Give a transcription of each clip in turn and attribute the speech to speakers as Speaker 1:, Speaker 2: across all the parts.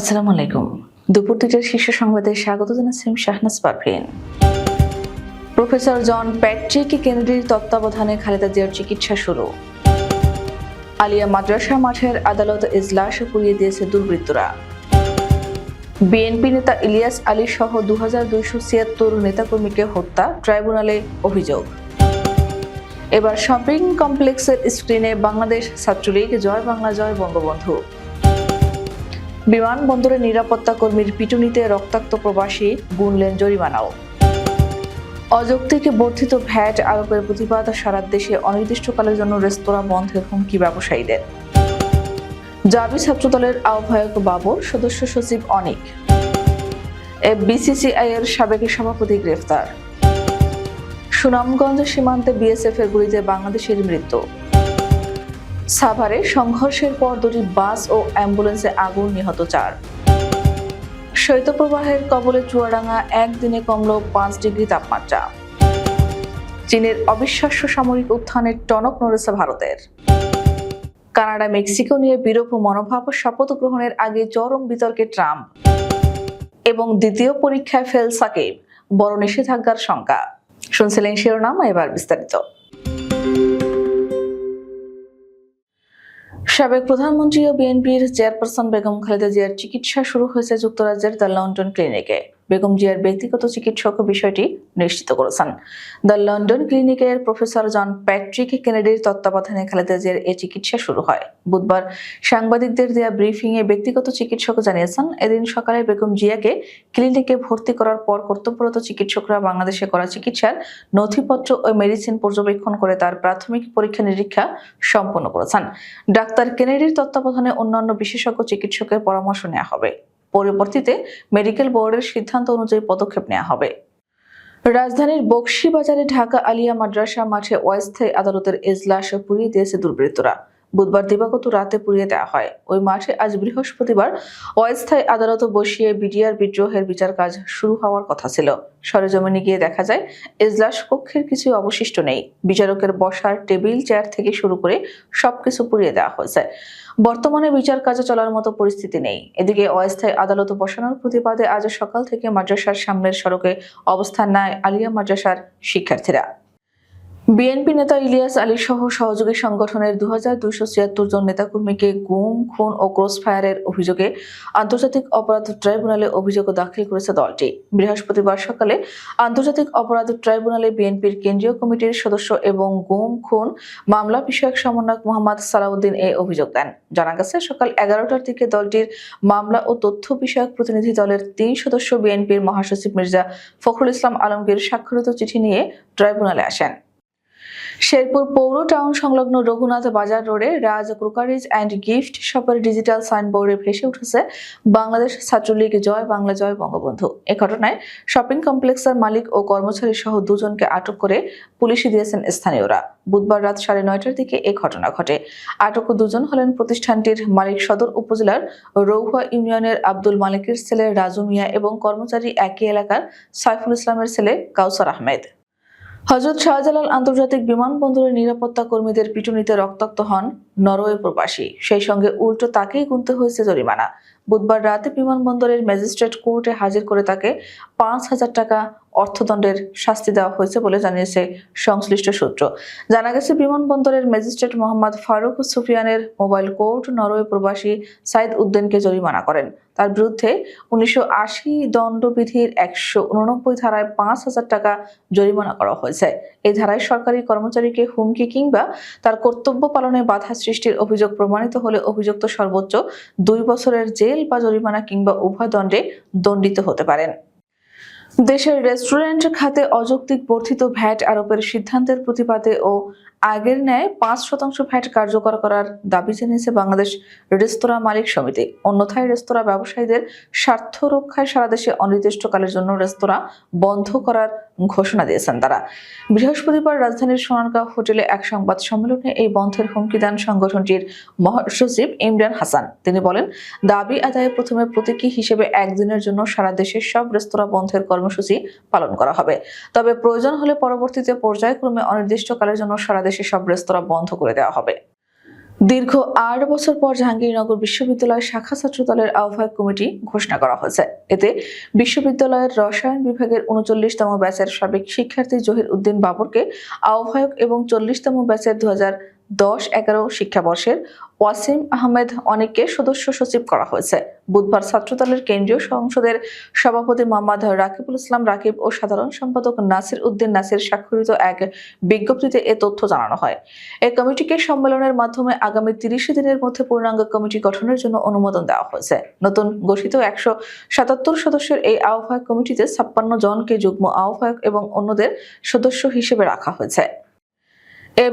Speaker 1: আসসালামু আলাইকুম। দুপুর দুইটার শীর্ষ সংবাদে স্বাগত জানাচ্ছি Shahnaz Parvin. Professor John Patrick কেনেডির তত্ত্বাবধানে খালেদা জিয়ার চিকিৎসা শুরু। আলিয়া মাদ্রাসা মাঠের আদালত ইজলাস পুড়িয়ে দিয়েছে দুর্বৃত্তরা। বিএনপি নেতা ইলিয়াস আলী সহ দু দুইশো ছিয়াত্তর নেতাকর্মীকে হত্যা, ট্রাইব্যুনালে অভিযোগ। এবার শপিং কমপ্লেক্সের স্ক্রিনে বাংলাদেশ ছাত্রলীগ, জয় বাংলা, জয় বঙ্গবন্ধু। বিমানবন্দরে নিরাপত্তা কর্মীর পিটুনিতে রক্তাক্ত প্রবাসী গুনলেন জরিমানাও। অযৌক্তিক বর্ধিত ভ্যাট, আরোপের প্রতিবাদ, সারা দেশে অনির্দিষ্টকালের জন্য রেস্তোরাঁ বন্ধের হুমকি ব্যবসায়ীদের? জাবি ছাত্রদলের আহ্বায়ক বাবর, সদস্য সচিব অনিক। বিসিসিআই এর সাবেক সভাপতি গ্রেফতার। সুনামগঞ্জ সীমান্তে বিএসএফ এর গুলিতে বাংলাদেশের মৃত্যু। সাভারে সংঘর্ষের পর দুটি বাস ও অ্যাম্বুলেন্সে আগুন নিহত চার। শৈত্যপ্রবাহের কবলে চুয়াডাঙ্গা একদিনে কমল পাঁচ ডিগ্রি তাপমাত্রা। চীনের অবিশ্বাস্য সামরিক উত্থানের টনক নড়েছে ভারতের। কানাডা, মেক্সিকো নিয়ে বিরূপ মনোভাব শপথ গ্রহণের আগে চরম বিতর্কে ট্রাম্প। এবং দ্বিতীয় পরীক্ষায় ফেল সাকিব, বড় নিষেধাজ্ঞার শঙ্কা। শুনছিলেন শিরোনাম, এবার বিস্তারিত। সাবেক প্রধানমন্ত্রী ও বিএনপির চেয়ারপারসন বেগম খালেদা জিয়ার চিকিৎসা শুরু হয়েছে যুক্তরাজ্যের দ্য লন্ডন ক্লিনিকে। বেগম জিয়ার ব্যক্তিগত চিকিৎসক বিষয়টি নিশ্চিত করেছেন। দ্য লন্ডন ক্লিনিকের প্রফেসর জন প্যাট্রিক কেনেডির তত্ত্বাবধানে খালেদা জিয়ার এই চিকিৎসা শুরু হয়। বুধবার সাংবাদিকদের দেয়া ব্রিফিং এ ব্যক্তিগত চিকিৎসক জানিয়েছেন, এদিন সকালে বেগম জিয়াকে ক্লিনিকে ভর্তি করার পর কর্তব্যরত চিকিৎসকরা বাংলাদেশে করা চিকিৎসার নথিপত্র ও মেডিসিন পর্যবেক্ষণ করে তার প্রাথমিক পরীক্ষা নিরীক্ষা সম্পন্ন করেছেন। ডাক্তার কেনেডির তত্ত্বাবধানে অন্যান্য বিশেষজ্ঞ চিকিৎসকের পরামর্শ নেওয়া হবে। পরবর্তীতে মেডিকেল বোর্ডের সিদ্ধান্ত অনুযায়ী পদক্ষেপ নেওয়া হবে। রাজধানীর বক্সিবাজারে ঢাকা আলিয়া মাদ্রাসা মাঠে অস্থায়ী আদালতের এজলাস পুড়িয়ে দিয়েছে দুর্বৃত্তরা। বুধবার দিবাগত রাতে পুড়িয়ে দেওয়া হয়। ওই মাঠে আজ বৃহস্পতিবার অস্থায়ী আদালত বসিয়ে বিডিআর বিদ্রোহের বিচার কাজ শুরু হওয়ার কথা ছিল। সরেজমিনে গিয়ে দেখা যায়, এজলাস কক্ষের কিছু অবশিষ্ট নেই। বিচারকের বসার টেবিল, চেয়ার থেকে শুরু করে সবকিছু পুড়িয়ে দেওয়া হয়েছে। বর্তমানে বিচার কাজে চলার মতো পরিস্থিতি নেই। এদিকে অস্থায়ী আদালত বসানোর প্রতিবাদে আজ সকাল থেকে মাদ্রাসার সামনের সড়কে অবস্থান নেয় আলিয়া মাদ্রাসার শিক্ষার্থীরা। বিএনপি নেতা ইলিয়াস আলী সহ সহযোগী সংগঠনের দু হাজার দুইশো ছিয়াত্তর জন নেতাকর্মীকে গুম, খুন ও ক্রসফায়ারের অভিযোগে আন্তর্জাতিক অপরাধ ট্রাইব্যুনালে অভিযোগ দাখিল করেছে দলটি। বৃহস্পতিবার সকালে আন্তর্জাতিক অপরাধ ট্রাইব্যুনালে বিএনপির কেন্দ্রীয় কমিটির সদস্য এবং গুম, খুন মামলা বিষয়ক সমন্বয়ক মোহাম্মদ সালাউদ্দিন এ অভিযোগ দেন। জানা গেছে, সকাল এগারোটার দিকে দলটির মামলা ও তথ্য বিষয়ক প্রতিনিধি দলের তিন সদস্য বিএনপির মহাসচিব মির্জা ফখরুল ইসলাম আলমগীর স্বাক্ষরিত চিঠি নিয়ে ট্রাইব্যুনালে আসেন। শেরপুর পৌর টাউন সংলগ্ন রঘুনাথ বাজার রোডে রাজ ক্রোকারিজ অ্যান্ড গিফট শপের ডিজিটাল সাইনবোর্ডে ভেসে উঠেছে বাংলাদেশ ছাত্রলীগ জয় বাংলা জয় বঙ্গবন্ধু। এ ঘটনায় শপিং কমপ্লেক্সের মালিক ও কর্মচারী সহ দুজনকে আটক করে পুলিশে দিয়েছেন স্থানীয়রা। বুধবার রাত সাড়ে নয়টার দিকে এ ঘটনা ঘটে। আটক দুজন হলেন প্রতিষ্ঠানটির মালিক সদর উপজেলার রৌহুয়া ইউনিয়নের আব্দুল মালিকের ছেলে রাজু মিয়া এবং কর্মচারী একই এলাকার সাইফুল ইসলামের ছেলে কাউসার আহমেদ। হজরত শাহজালাল আন্তর্জাতিক বিমানবন্দরের নিরাপত্তা কর্মীদের পিটুনিতে রক্তাক্ত হন। নরওয়ে প্রবাসী। সেই সঙ্গে উল্টো তাকেই গুনতে হয়েছে জরিমানা। বুধবার রাতে বিমানবন্দরের ম্যাজিস্ট্রেট কোর্টে হাজির করে তাকে পাঁচ হাজার টাকা অর্থদণ্ডের শাস্তি দেওয়া হয়েছে বলে জানিয়েছে সংশ্লিষ্ট সূত্র। জানা গেছে, বিমানবন্দরের ম্যাজিস্ট্রেট মোহাম্মদ ফারুক সুফিয়ানের মোবাইল কোর্ট নরওয়ে প্রবাসী সাইদ উদ্দিনকে জরিমানা করেন। তার বিরুদ্ধে উনিশশো আশি দণ্ডবিধির একশো উননব্বই ধারায় পাঁচ হাজার টাকা জরিমানা করা হয়েছে। এই ধারায় সরকারি কর্মচারীকে হুমকি কিংবা তার কর্তব্য পালনে বাধা সৃষ্টির অভিযোগ প্রমাণিত হলে অভিযুক্ত সর্বোচ্চ দুই বছরের জেল বা জরিমানা কিংবা উভয় দণ্ডে দণ্ডিত হতে পারেন। দেশের রেস্টুরেন্ট খাতে অযৌক্তিক বর্ধিত ভ্যাট আরোপের সিদ্ধান্তের প্রতিবাদে ও আগের ন্যায় পাঁচ শতাংশ ভ্যাট কার্যকর করার দাবি জানিয়েছে বাংলাদেশ রেস্তোরাঁ মালিক সমিতি। অন্যথায় রেস্তোরাঁ ব্যবসায়ীদের স্বার্থ রক্ষায় সারা দেশে অনির্দিষ্টকালের জন্য রেস্তোরাঁ বন্ধ করার ঘোষণা দিয়েছেন তারা। বৃহস্পতিবার রাজধানীর সোনারগাঁও হোটেলে এক সংবাদ সম্মেলনে এই বন্ধের হুমকি দেন সংগঠনটির মহাসচিব ইমরান হাসান। তিনি বলেন, দাবি আদায়ে প্রথমে প্রতীকী হিসেবে একদিনের জন্য সারা দেশের সব রেস্তোরাঁ বন্ধের কর্মসূচি পালন করা হবে। তবে প্রয়োজন হলে পরবর্তীতে পর্যায়ক্রমে অনির্দিষ্টকালের জন্য সারা দেশে সব রেস্তোরাঁ বন্ধ করে দেওয়া হবে। দীর্ঘ আট বছর পর জাহাঙ্গীরনগর বিশ্ববিদ্যালয় শাখা ছাত্র দলের আহ্বায়ক কমিটি ঘোষণা করা হয়েছে। এতে বিশ্ববিদ্যালয়ের রসায়ন বিভাগের উনচল্লিশতম ব্যাচের সাবেক শিক্ষার্থী জহির উদ্দিন বাবরকে আহ্বায়ক এবং চল্লিশতম ব্যাচের দুই হাজার দশ এগারো শিক্ষাবর্ষের ওয়াসিম আহমেদ অনেককে সদস্য সচিব করা হয়েছে। বুধবার ছাত্রদলের কেন্দ্রীয় সংসদের সভাপতি মোহাম্মদ রাকিবুল ইসলাম রাকিব ও সাধারণ সম্পাদক নাসির উদ্দিন নাসির স্বাক্ষরিত এক বিজ্ঞপ্তিতে এ তথ্য জানানো হয়। এই কমিটিকে সম্মেলনের মাধ্যমে আগামী তিরিশে দিনের মধ্যে পূর্ণাঙ্গ কমিটি গঠনের জন্য অনুমোদন দেওয়া হয়েছে। নতুন গঠিত একশো সাতাত্তর সদস্যের এই আহ্বায়ক কমিটিতে ছাপ্পান্ন জনকে যুগ্ম আহ্বায়ক এবং অন্যদের সদস্য হিসেবে রাখা হয়েছে। এ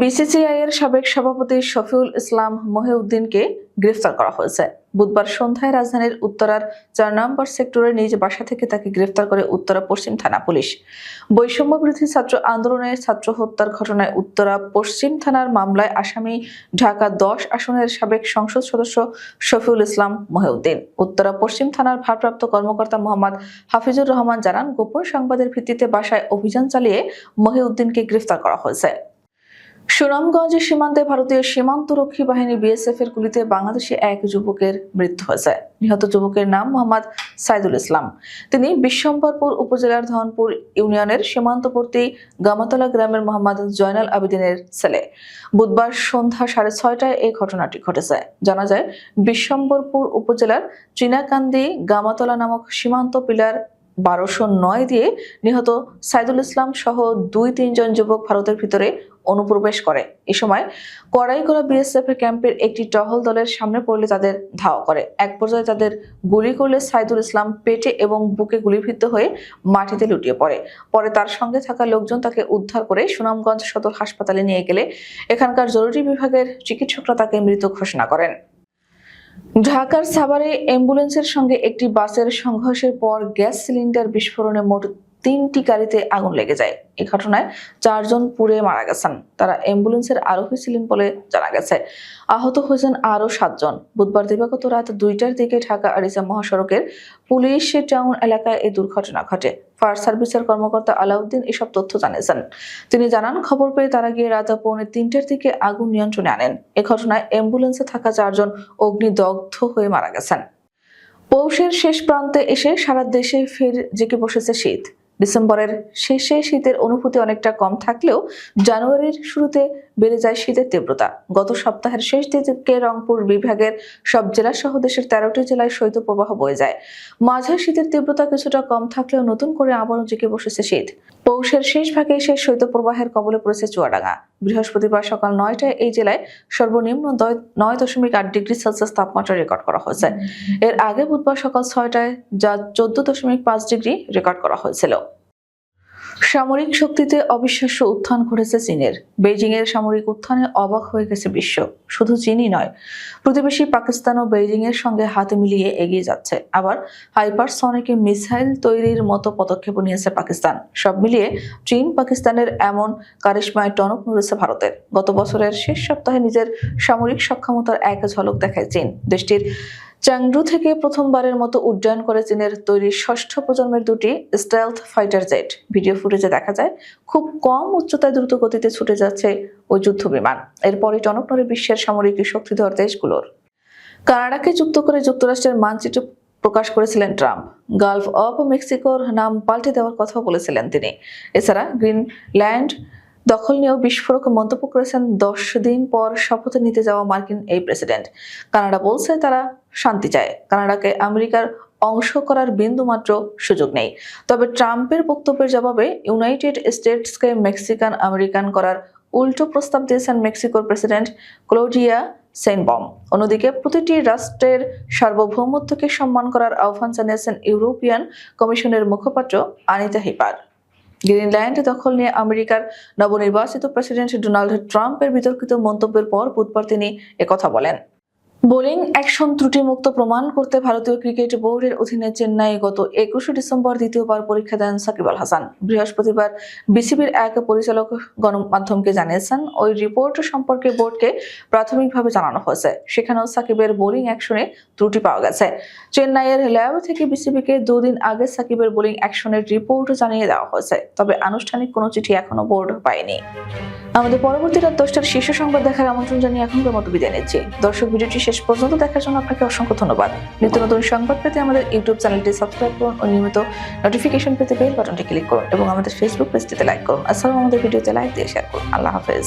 Speaker 1: বিসিসিআই এর সাবেক সভাপতি শফিউল ইসলাম মহিউদ্দিনকে গ্রেফতার করা হয়েছে। বুধবার সন্ধ্যায় রাজধানীর উত্তরার চার নম্বর সেক্টরের নিজ বাসা থেকে তাকে গ্রেফতার করে উত্তরা পশ্চিম থানা পুলিশ। বৈষম্য বিরোধী ছাত্র আন্দোলনের ছাত্র হত্যার ঘটনায় উত্তরা পশ্চিম থানার মামলায় আসামি ঢাকা দশ আসনের সাবেক সংসদ সদস্য শফিউল ইসলাম মহিউদ্দিন। উত্তরা পশ্চিম থানার ভারপ্রাপ্ত কর্মকর্তা মোহাম্মদ হাফিজুর রহমান জানান, গোপন সংবাদের ভিত্তিতে বাসায় অভিযান চালিয়ে মহিউদ্দিনকে গ্রেফতার করা হয়েছে। সুনামগঞ্জের সীমান্তে ভারতীয় সীমান্তরক্ষী বাহিনী বিএসএফ এর গুলিতে বাংলাদেশে এক যুবকের মৃত্যু হয়েছে। নিহত যুবকের নাম মোহাম্মদ সাইদুল ইসলাম। তিনি বিশ্বম্বরপুর উপজেলার ধনপুর ইউনিয়নের সীমান্তবর্তী গামাতলা গ্রামের মোহাম্মদ জয়নাল আবেদিনের ছেলে। বুধবার সন্ধ্যা সাড়ে ছয়টায় এই ঘটনাটি ঘটেছে। জানা যায়, বিশ্বম্বরপুর উপজেলার চিনাকান্দি গামাতলা নামক সীমান্ত পিলার বারোশো নয় দিয়ে নিহত সাইদুল ইসলাম সহ দুই তিনজন যুবক ভারতের ভিতরে অনুপ্রবেশ করে। এ সময় কড়াইকোড়া বিএসএফ ক্যাম্পের একটি টহল দলের সামনে পড়লে তাদের ধাওয়া করে। এক পর্যায়ে তাদের গুলি করলে সাইদুল ইসলাম পেটে এবং বুকে গুলিবিদ্ধ হয়ে মাটিতে লুটিয়ে পড়ে। পরে তার সঙ্গে থাকা লোকজন তাকে উদ্ধার করে সুনামগঞ্জ সদর হাসপাতালে নিয়ে গেলে এখানকার জরুরি বিভাগের চিকিৎসকরা তাকে মৃত ঘোষণা করেন। ঢাকার সাভারে অ্যাম্বুলেন্সের সঙ্গে একটি বাসের সংঘর্ষের পর গ্যাস সিলিন্ডার বিস্ফোরণে মোট তিনটি গাড়িতে আগুন লেগে যায়। এ ঘটনায় চারজন পুড়ে মারা গেছেন। তারা অ্যাম্বুলেন্সের আরোহী ছিলেন বলে জানা গেছে। আহত হয়েছেন আরও সাতজন। বুধবার দিবাগত রাত দুইটার দিকে ঢাকা আরিসা মহাসড়কের পুলিশ টাউন এলাকায় এই দুর্ঘটনা ঘটে। ফায়ার সার্ভিসের কর্মকর্তা আলাউদ্দিন এসব তথ্য জানিয়েছেন। তিনি জানান, খবর পেয়ে তারা গিয়ে রাত পৌনে তিনটার দিকে আগুন নিয়ন্ত্রণে আনেন। এ ঘটনায় অ্যাম্বুলেন্সে থাকা চারজন অগ্নিদগ্ধ হয়ে মারা গেছেন। পৌষের শেষ প্রান্তে এসে সারা দেশে ফের জেঁকে বসেছে শীত। ডিসেম্বরের শেষে শীতের অনুভূতি অনেকটা কম থাকলেও জানুয়ারির শুরুতে বেড়ে যায় শীতের তীব্রতা। গত সপ্তাহের শেষ দিকে রংপুর বিভাগের সব জেলা সহ দেশের তেরোটি জেলায় শৈত্যপ্রবাহ বয়ে যায়। মাঝে শীতের তীব্রতা কিছুটা কম থাকলেও নতুন করে আবারও জেগে বসেছে শীত। পৌষের শেষ ভাগে এসে শৈত্যপ্রবাহের কবলে পড়েছে চুয়াডাঙ্গা। বৃহস্পতিবার সকাল নয়টায় এই জেলায় সর্বনিম্ন নয় দশমিক আট ডিগ্রি সেলসিয়াস তাপমাত্রা রেকর্ড করা হয়েছে। এর আগে বুধবার সকাল ছয়টায় যা চোদ্দ দশমিক পাঁচ ডিগ্রি রেকর্ড করা হয়েছিল। সামরিক শক্তিতে অবিশ্বাস্য উত্থান ঘটেছে চীনের। বেইজিং এর সামরিক উত্থানে অবাক হয়ে গেছে বিশ্ব। শুধু চীনই নয়, প্রতিবেশী পাকিস্তানও বেইজিং এর সঙ্গে হাতে মিলিয়ে এগিয়ে যাচ্ছে। আবার হাইপারসনিক মিসাইল তৈরির মতো পদক্ষেপ নিয়েছে পাকিস্তান। সব মিলিয়ে চীন পাকিস্তানের এমন কারিশমায় টনক নড়েছে ভারতের। গত বছরের শেষ সপ্তাহে নিজের সামরিক সক্ষমতার এক ঝলক দেখায় চীন। দেশটির চ্যাংডু থেকে প্রথমবারের মতো উড্ডয়ন করে চীনের তৈরি ষষ্ঠ প্রজন্মের দুটি স্টেলথ ফাইটার জেট ভিডিও ফুটেজে দেখা যায়, খুব কম উচ্চতায় দ্রুত গতিতে ছুটে যাচ্ছে ওই যুদ্ধ বিমান। এরপরই টনক নড়ে বিশ্বের সামরিক শক্তিধর দেশগুলোর। কানাডাকে যুক্ত করে যুক্তরাষ্ট্রের মানচিত্র প্রকাশ করেছিলেন ট্রাম্প। গালফ অফ মেক্সিকোর নাম পাল্টে দেওয়ার কথাও বলেছিলেন তিনি। এছাড়া গ্রিনল্যান্ড দখল নিয়েও বিস্ফোরক মন্তব্য করেছেন। দশ দিন পর শপথ নিতে যাওয়া মার্কিন এই প্রেসিডেন্ট। কানাডা বলছে তারা শান্তি চায়। কানাডাকে আমেরিকার অংশ করার বিন্দুমাত্র সুযোগ নেই। তবে ট্রাম্পের বক্তব্যের জবাবে ইউনাইটেড স্টেটসকে মেক্সিকান আমেরিকান করার উল্টো প্রস্তাব দিয়েছেন মেক্সিকোর প্রেসিডেন্ট ক্লোডিয়া সেনবম অন্যদিকে প্রতিটি রাষ্ট্রের সার্বভৌমত্বকে সম্মান করার আহ্বান জানিয়েছেন ইউরোপিয়ান কমিশনের মুখপাত্র আনিতা হিপার। গ্রিনল্যান্ড দখল নিয়ে আমেরিকার নবনির্বাচিত প্রেসিডেন্ট ডোনাল্ড ট্রাম্পের বিতর্কিত মন্তব্যের পর বুধবার তিনি একথা বলেন। বোলিং অ্যাকশন ত্রুটিমুক্ত প্রমাণ করতে ভারতীয় ক্রিকেট বোর্ডের অধীনে চেন্নাই গত একুশে ডিসেম্বর দ্বিতীয়বার পরীক্ষা দেন সাকিব আল হাসান। বৃহস্পতিবার বিসিবির এক পরিচালক গণমাধ্যমকে জানিয়েছেন, ওই রিপোর্ট সম্পর্কে বোর্ডকে প্রাথমিকভাবে জানানো হয়েছে। সেখানেও সাকিবের বোলিং অ্যাকশনে ত্রুটি পাওয়া গেছে। চেন্নাইয়ের ল্যাব থেকে বিসিবিকে দুদিন আগে সাকিবের বোলিং অ্যাকশনের রিপোর্ট জানিয়ে দেওয়া হয়েছে, তবে আনুষ্ঠানিক কোনো চিঠি এখনও বোর্ড পায়নি। আমাদের পরবর্তী রাত দশটার শীর্ষ সংবাদ দেখার আমন্ত্রণ জানিয়ে এখনকার মতো বিদায় নিচ্ছি। দর্শক, ভিডিওটি শেষ পর্যন্ত দেখার জন্য আপনাকে অসংখ্য ধন্যবাদ। নিত্য নতুন সংবাদ পেতে আমাদের ইউটিউব চ্যানেলটি সাবস্ক্রাইব করুন ও নিয়মিত নোটিফিকেশন পেতে বেল বাটনটি ক্লিক করুন এবং আমাদের ফেসবুক পেজটিতে লাইক করুন। এছাড়াও আমাদের ভিডিওতে লাইক দিয়ে শেয়ার করুন। আল্লাহ হাফেজ।